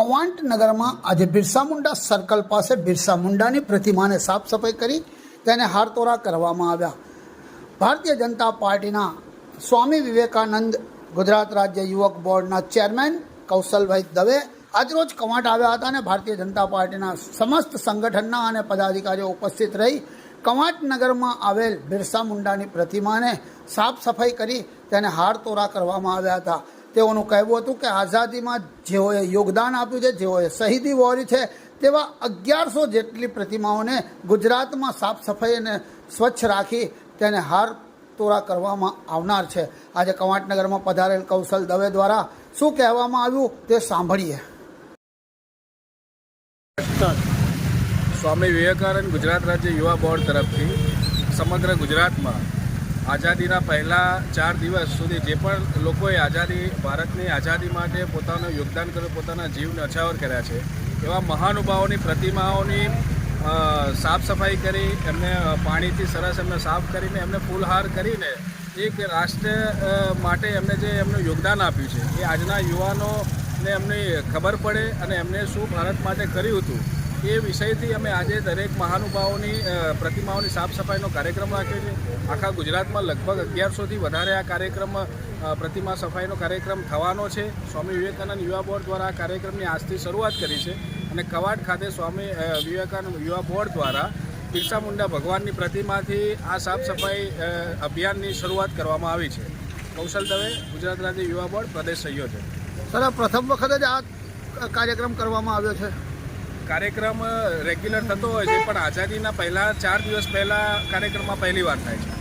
કવાંટ નગરમાં આજે બિરસા મુંડા સર્કલ પાસે બિરસા મુંડાની પ્રતિમાને સાફ સફાઈ કરી તેને હારતોરા કરવામાં આવ્યા. ભારતીય જનતા પાર્ટીના સ્વામી વિવેકાનંદ ગુજરાત રાજ્ય યુવક બોર્ડના ચેરમેન કૌશલભાઈ દવે આજરોજ કવાંટ આવ્યા હતા અને ભારતીય જનતા પાર્ટીના સમસ્ત સંગઠનના અને પદાધિકારીઓ ઉપસ્થિત રહી કવાંટ નગરમાં આવેલ બિરસા મુંડાની પ્રતિમાને સાફ સફાઈ કરી તેને હારતોરા કરવામાં આવ્યા હતા. તેઓનું કહેવું હતું કે આઝાદીમાં જેઓએ યોગદાન આપ્યું છે, જેઓએ શહીદી વહોરી છે, તેવા અગિયારસો જેટલી પ્રતિમાઓને ગુજરાતમાં સાફ સફાઈ અને સ્વચ્છ રાખી તેને હાર તોરા કરવામાં આવનાર છે. આજે કવાંટનગરમાં પધારેલ કૌશલ દવે દ્વારા શું કહેવામાં આવ્યું તે સાંભળીએ. સ્વામી વિવેકાનંદ ગુજરાત રાજ્ય યુવા બોર્ડ તરફથી સમગ્ર ગુજરાતમાં આઝાદીના પહેલા ચાર દિવસ સુધી જે પણ લોકોએ આઝાદી, ભારતની આઝાદી માટે પોતાનું યોગદાન કર્યું, પોતાના જીવને અછાવર કર્યા છે, એવા મહાનુભાવોની પ્રતિમાઓની સાફ સફાઈ કરી, એમને પાણીથી સરસ એમને સાફ કરીને, એમને ફૂલહાર કરીને એક રાષ્ટ્ર માટે એમને જે એમનું યોગદાન આપ્યું છે, એ આજના યુવાનોને એમની ખબર પડે અને એમને શું ભારત માટે કર્યું હતું. એ વિષયથી અમે આજે દરેક મહાનુભાવોની પ્રતિમાઓની સાફ સફાઈનો કાર્યક્રમ રાખ્યો છે. આખા ગુજરાતમાં લગભગ અગિયારસોથી વધારે આ કાર્યક્રમ પ્રતિમા સફાઈનો કાર્યક્રમ થવાનો છે. સ્વામી વિવેકાનંદ યુવા બોર્ડ દ્વારા આ કાર્યક્રમની આજથી શરૂઆત કરી છે અને કવાડ ખાતે સ્વામી વિવેકાનંદ યુવા બોર્ડ દ્વારા બિરસા મુંડા ભગવાનની પ્રતિમાથી આ સાફ સફાઈ અભિયાનની શરૂઆત કરવામાં આવી છે. કૌશલ દવે, ગુજરાત રાજ્ય યુવા બોર્ડ, પ્રદેશ સંયોજક. સર પ્રથમ વખત જ આ કાર્યક્રમ કરવામાં આવ્યો છે. કાર્યક્રમ રેગ્યુલર થતો હોય છે, પણ આઝાદીના પહેલા ચાર દિવસ પહેલા કાર્યક્રમમાં પહેલી વાર થાય છે.